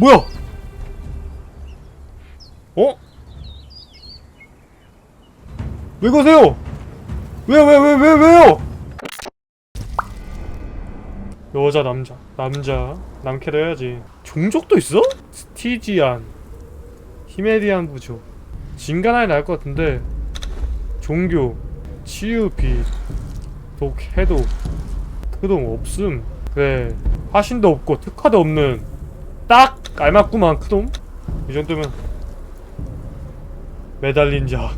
뭐야? 어? 왜 그러세요? 왜, 왜, 왜, 왜, 왜요? 여자, 남자, 남자, 남캐도 해야지. 종족도 있어? 스티지안, 히메리안 부족, 진가나이 나을 것 같은데, 종교, 치유, 빛, 독, 해독, 크동 없음. 그래, 화신도 없고 특화도 없는 딱 알맞구만 크돔. 이 정도면 매달린 자,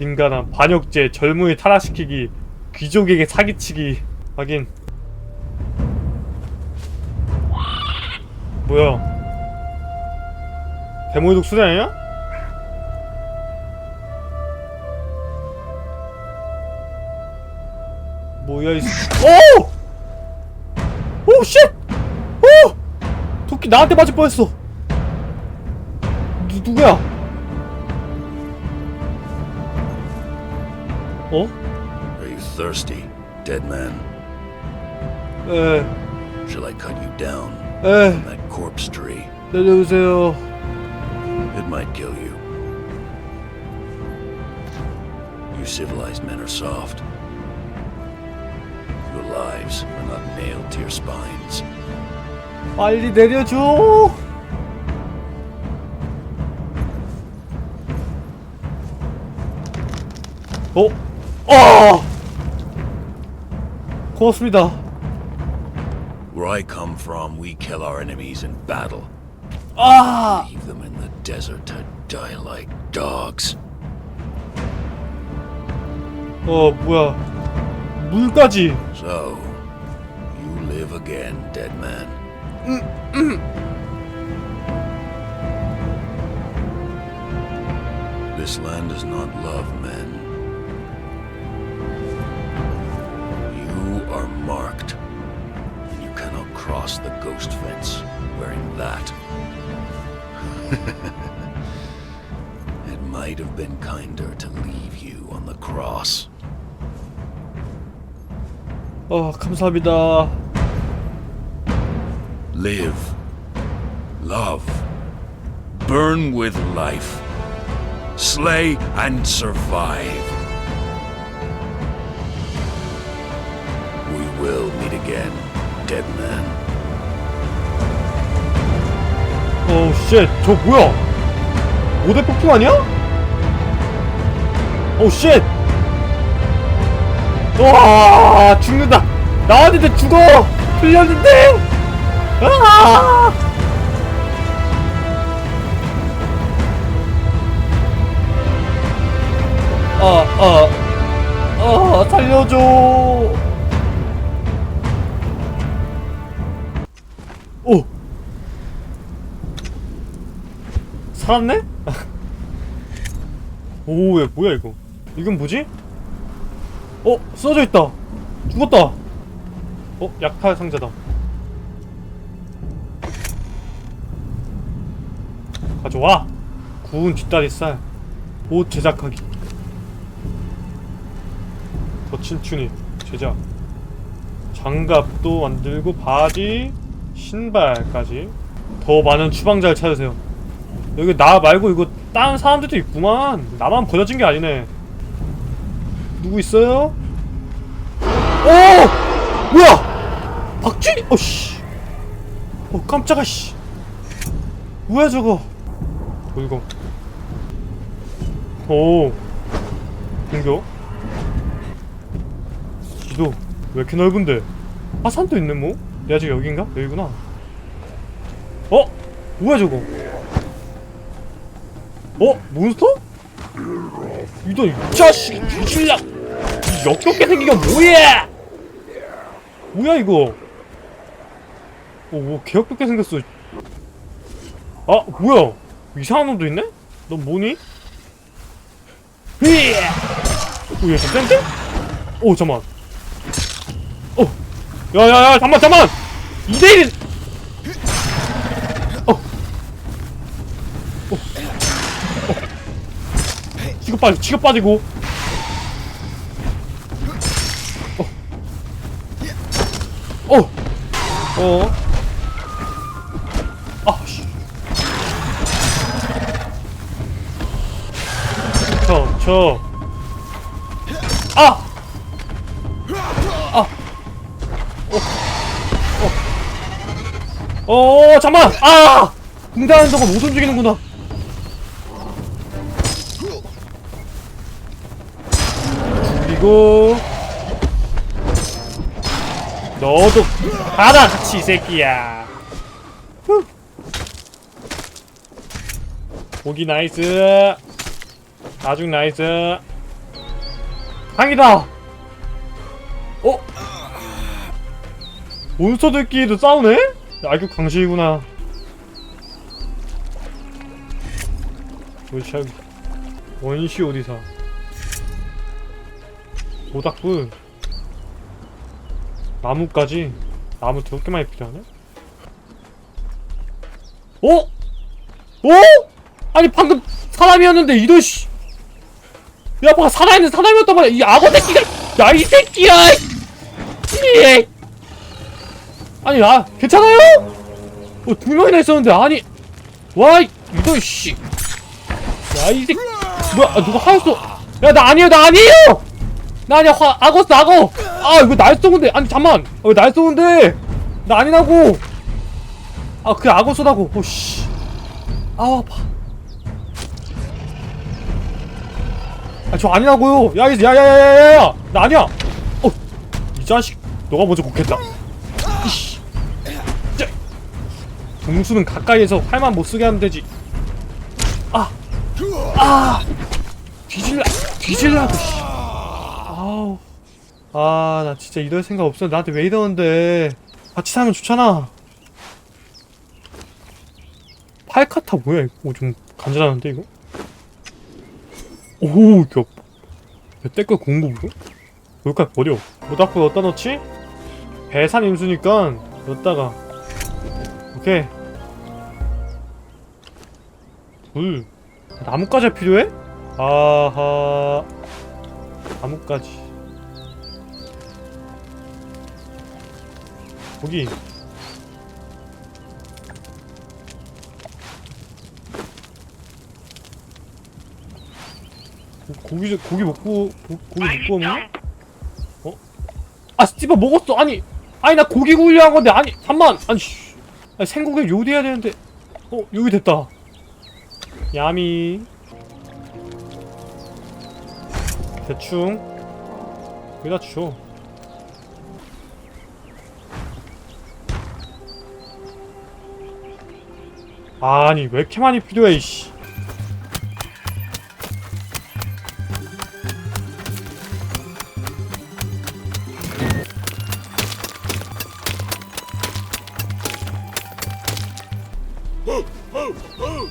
인간한 반역죄, 젊은이 타락시키기, 귀족에게 사기치기. 하긴 뭐야? 데모의 독수리 아니야? 뭐야 이 씨- 오! 오 쉣! 오! 도끼 나한테 맞을 뻔했어. 누 누구야? 어? Are you thirsty, dead man? 에, Shall I cut you down 에, from that corpse tree? 내려오세요. It might kill you. You civilized men are soft. Your lives are not nailed to your spines. 빨리 내려줘. 어? 아! 고맙습니다. Where I come from, we kill our enemies in battle. 아! Leave them in the desert to die like dogs. 어, 뭐야. 물까지. So, you live again, dead man. this land does not love men. You are marked, and you cannot cross the ghost fence wearing that. it might have been kinder to leave you on the cross. 어, 감사합니다. Live. Love. Burn with life. Slay and survive. We will meet again, dead man. 어, 쉣. 저 뭐야? 모대 폭풍 아니야? 어, 쉣. 와, 죽는다. 나왔는데 죽어. 틀렸는데. 아! 아, 아, 아, 살려줘. 오. 살았네? 오, 야, 뭐야 이거? 이건 뭐지? 어, 써져 있다. 죽었다. 어, 약탈 상자다. 가져와. 구운 뒷다리살. 옷 제작하기. 거친 튜닉 제작. 장갑도 만들고 바지, 신발까지. 더 많은 추방자를 찾으세요. 여기 나 말고 이거 다른 사람들도 있구만. 나만 버려진 게 아니네. 누구 있어요? 오! 뭐야? 박쥐? 어씨. 어 깜짝아 씨. 뭐야 저거? 물건. 오. 공격. 기도. 왜 이렇게 넓은데? 아 산도 있네 뭐? 얘 아직 여긴가? 여기구나. 어? 뭐야 저거? 어? 몬스터? 이도 이 자식 이 역겹게 생긴 게 뭐야 뭐야 이거 어뭐 개역겹게 생겼어 아 뭐야 이상한 놈도 있네? 넌 뭐니? 오얘 저 센데? 오 잠만 어 야야야 잠만 잠만 2대1 지가 빠지고 지가 빠지고 어. 어. 어. 닥쳐 아! 아! 어. 어, 어, 잠만! 아! 공대하는 동안 못 움직이는구나. 그리고 너도 가라 같이 이 새끼야. 후. 고기 나이스. 가죽 나이스. 항이다. 어? 몬스터들끼리도 싸우네? 아이고 강실이구나. 원시 원시 오리사. 모닥불. 나무까지. 나무 더럽게 많이 필요하네? 어? 어? 아니 방금 사람이었는데 이런 씨. 야, 봐 살아있는 사람이었단 말이야. 이 악어 새끼가. 야, 이 새끼야. 이. 아니, 아, 괜찮아요? 어, 두 명이나 있었는데, 아니. 와, 이- 이거, 씨. 야, 이 새끼. 뭐야, 아, 누가 하였어. 야, 나 아니에요, 나 아니에요! 나 아니야, 화, 악어, 악어! 아, 이거 날 쏘는데. 아니, 잠만. 아, 왜날 쏘는데? 나 아니라고! 아, 그 악어 쏘다고. 어, 씨. 아우, 아파. 아, 저 아니라고요. 야, 이- 야, 야, 야, 야, 야, 야, 나 아니야. 어, 이 자식, 너가 먼저 곡했다. 이씨, 짜. 동수는 가까이에서 활만 못 쓰게 하면 되지. 아, 아, 뒤질라, 뒤질라고. 씨. 아우, 아, 나 진짜 이럴 생각 없었는데 나한테 왜 이러는데? 같이 살면 좋잖아. 팔카타 뭐야 이거? 어, 좀 간지나는데 이거? 오, 이거 야, 때깔 공부부? 여기까지 버려. 모닥불 어디다 넣지? 배산 임수니까 넣었다가 오케이. 불. 나뭇가지 필요해? 아하. 나뭇가지. 고기. 고- 고기 좀- 고기 먹고 고, 고기 먹고 없나? 어? 아 스티브 먹었어. 아니 아니 나 고기 구우려 한 건데. 아니 잠만. 아니 씨. 아니, 생고기 요리해야 되는데. 어 여기 됐다. 야미. 대충. 여기다 줘. 아니 왜 이렇게 많이 필요해 이씨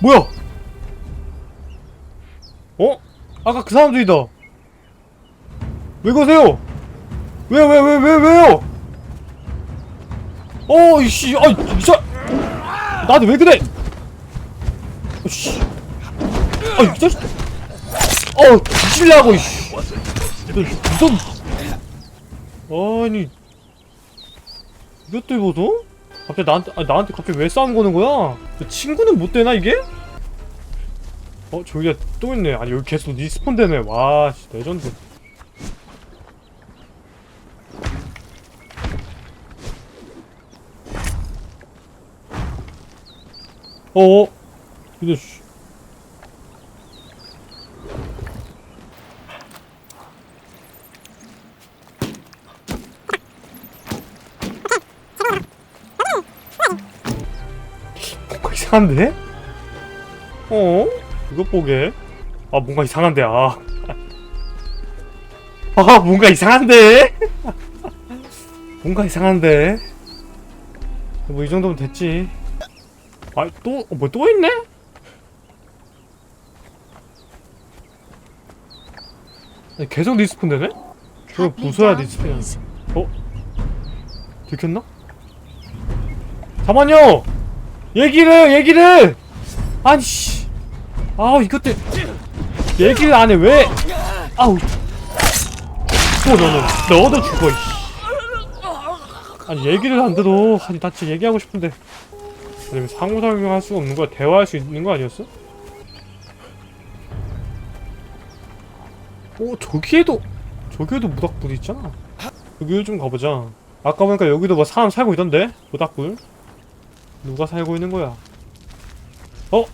뭐야? 어? 아까 그 사람들이다. 왜 그러세요? 왜, 왜, 왜, 왜, 왜요? 어, 이씨, 아, 진짜. 나한테 왜 그래? 어, 씨. 아, 이 자식. 어, 뒤질라고, 이씨. 너, 무슨. 아니. 이것도 입어도? 갑자기 나한테, 아, 나한테 갑자기 왜 싸움 거는 거야? 친구는 못 되나, 이게? 어, 저기가 또 있네. 아니, 여기 계속 리스폰 되네. 와, 씨, 레전드. 어어? 이거, 씨. 뭔가 이상한데? 어? 이것 보게. 아, 뭔가 이상한데, 아. 아, 뭔가 이상한데? 뭔가 이상한데? 뭐, 이 정도면 됐지. 아, 또, 뭐, 또 있네? 아니, 계속 리스폰 되네? 저거 부숴야 리스폰이 어? 들켰나? 잠깐만요! 얘기를, 얘기를! 아니, 씨. 아우, 이것들. 얘기를 안 해, 왜? 아우. 또 너는, 너도 죽어, 이씨. 아니, 얘기를 안 들어. 아니, 나 진짜 얘기하고 싶은데. 아니, 왜 상호작용할 수가 없는 거야? 대화할 수 있는 거 아니었어? 어 저기에도 저기에도 모닥불이 있잖아 여기로 좀 가보자 아까 보니까 여기도 뭐 사람 살고 있던데 모닥불 누가 살고 있는 거야 어?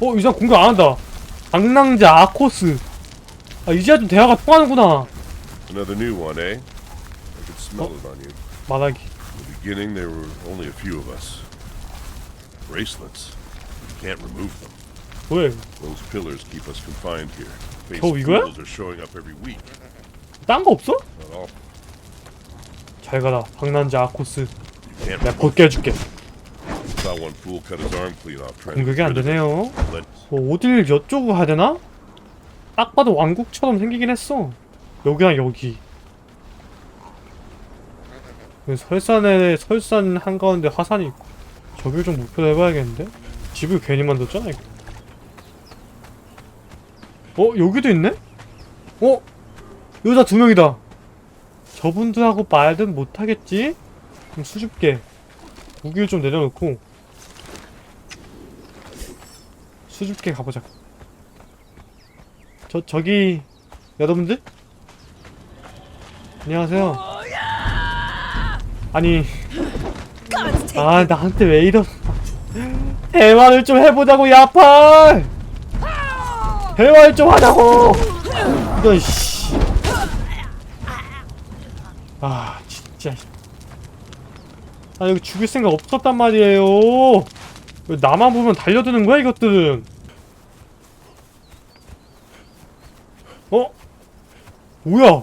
어 이상 공격 안 한다 방랑자 아코스 아 이제야 좀 대화가 통하는구나 Another new one, eh? I could smell it on you. 말하기 In the beginning, there were only a few of us. Bracelets. You can't remove them. 왜? Those pillars keep us confined here. Face Oh, 이거야? fools are showing up every week. 딴 거 없어? Not all. 잘 가라 방랑자 아코스 You can't 내가 remove 곧게 해줄게 공격이 안 되네요 뭐 어딜 여쪽으로 가야 되나? 딱 봐도 왕국처럼 생기긴 했어 여기랑 여기 설산에 설산 한 가운데 화산이 있고 저길 좀 목표로 해봐야겠는데? 집을 괜히 만들었잖아 이거 어? 여기도 있네? 어? 여자 두 명이다 저분들하고 말든 못하겠지? 그럼 수줍게 무기를 좀 내려놓고 수줍게 가보자. 저 저기 여러분들? 안녕하세요. 아니 아 나한테 왜 이런 대화를 좀 해보자고 야팔! 대화를 좀 하자고! 이런 씨아 아, 진짜. 아 여기 죽일 생각 없었단 말이에요 왜 나만 보면 달려드는 거야 이것들은 어? 뭐야